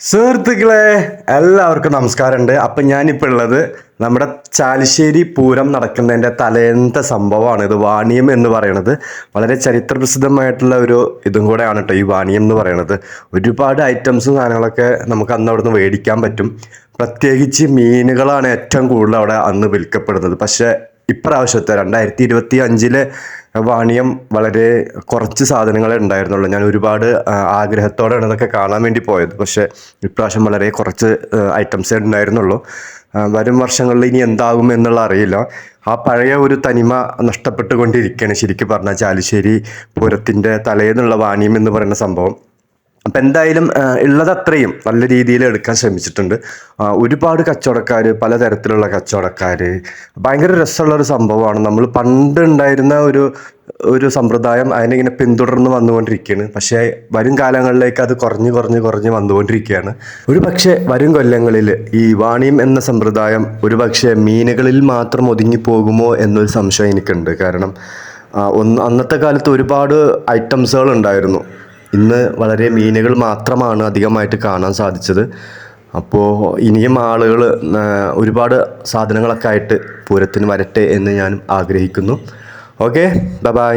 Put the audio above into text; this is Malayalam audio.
സുഹൃത്തുക്കളെ എല്ലാവർക്കും നമസ്കാരമുണ്ട്. അപ്പം ഞാനിപ്പോൾ ഉള്ളത് നമ്മുടെ ചാലിശ്ശേരി പൂരം നടക്കുന്നതിന്റെ തലേന്ത സംഭവമാണ്. ഇത് വാണിയം എന്ന് പറയുന്നത്. വളരെ ചരിത്രപ്രസിദ്ധമായിട്ടുള്ള ഒരു ഇതും കൂടെയാണ് കേട്ടോ ഈ വാണിയം എന്ന് പറയുന്നത്. ഒരുപാട് ഐറ്റംസും സാധനങ്ങളൊക്കെ നമുക്ക് അന്ന് അവിടെ നിന്ന് മേടിക്കാൻ പറ്റും. പ്രത്യേകിച്ച് മീനുകളാണ് ഏറ്റവും കൂടുതൽ അവിടെ അന്ന് വിൽക്കപ്പെടുന്നത്. പക്ഷേ ഇപ്രാവശ്യത്തെ രണ്ടായിരത്തി ഇരുപത്തി അഞ്ചിലെ വാണിയം വളരെ കുറച്ച് സാധനങ്ങളെ ഉണ്ടായിരുന്നുള്ളൂ. ഞാൻ ഒരുപാട് ആഗ്രഹത്തോടെയാണ് ഇതൊക്കെ കാണാൻ വേണ്ടി പോയത്. പക്ഷേ ഇപ്രാവശ്യം വളരെ കുറച്ച് ഐറ്റംസേ ഉണ്ടായിരുന്നുള്ളൂ. വരും വർഷങ്ങളിൽ ഇനി എന്താകും എന്നുള്ള അറിയില്ല. ആ പഴയ ഒരു തനിമ നഷ്ടപ്പെട്ടുകൊണ്ടിരിക്കുകയാണ് ശരിക്കും പറഞ്ഞാൽ ചാലിശ്ശേരി പൂരത്തിന്റെ തലേന്നുള്ള വാണിയം എന്ന് പറയുന്ന സംഭവം. അപ്പം എന്തായാലും ഉള്ളതത്രയും നല്ല രീതിയിൽ എടുക്കാൻ ശ്രമിച്ചിട്ടുണ്ട്. ഒരുപാട് കച്ചവടക്കാർ പലതരത്തിലുള്ള കച്ചവടക്കാർ ഭയങ്കര രസമുള്ള ഒരു സംഭവമാണ്. നമ്മൾ പണ്ട് ഉണ്ടായിരുന്ന ഒരു ഒരു സമ്പ്രദായം അതിനിങ്ങനെ പിന്തുടർന്ന് വന്നുകൊണ്ടിരിക്കുകയാണ്. പക്ഷേ വരും കാലങ്ങളിലേക്ക് അത് കുറഞ്ഞ് കുറഞ്ഞ് കുറഞ്ഞ് വന്നുകൊണ്ടിരിക്കുകയാണ്. ഒരു പക്ഷേ വരും കൊല്ലങ്ങളിൽ ഈ വാണിയം എന്ന സമ്പ്രദായം ഒരു പക്ഷേ മീനുകളിൽ മാത്രം ഒതുങ്ങി പോകുമോ എന്നൊരു സംശയം എനിക്കുണ്ട്. കാരണം ഒന്ന് അന്നത്തെ കാലത്ത് ഒരുപാട് ഐറ്റംസുകൾ ഉണ്ടായിരുന്നു. ഇന്ന് വളരെ മീനുകൾ മാത്രമാണ് അധികമായിട്ട് കാണാൻ സാധിച്ചത്. അപ്പോൾ ഇനിയും ആളുകൾ ഒരുപാട് സാധനങ്ങളൊക്കെ ആയിട്ട് പൂരത്തിന് വരട്ടെ എന്ന് ഞാൻ ആഗ്രഹിക്കുന്നു. Okay bye.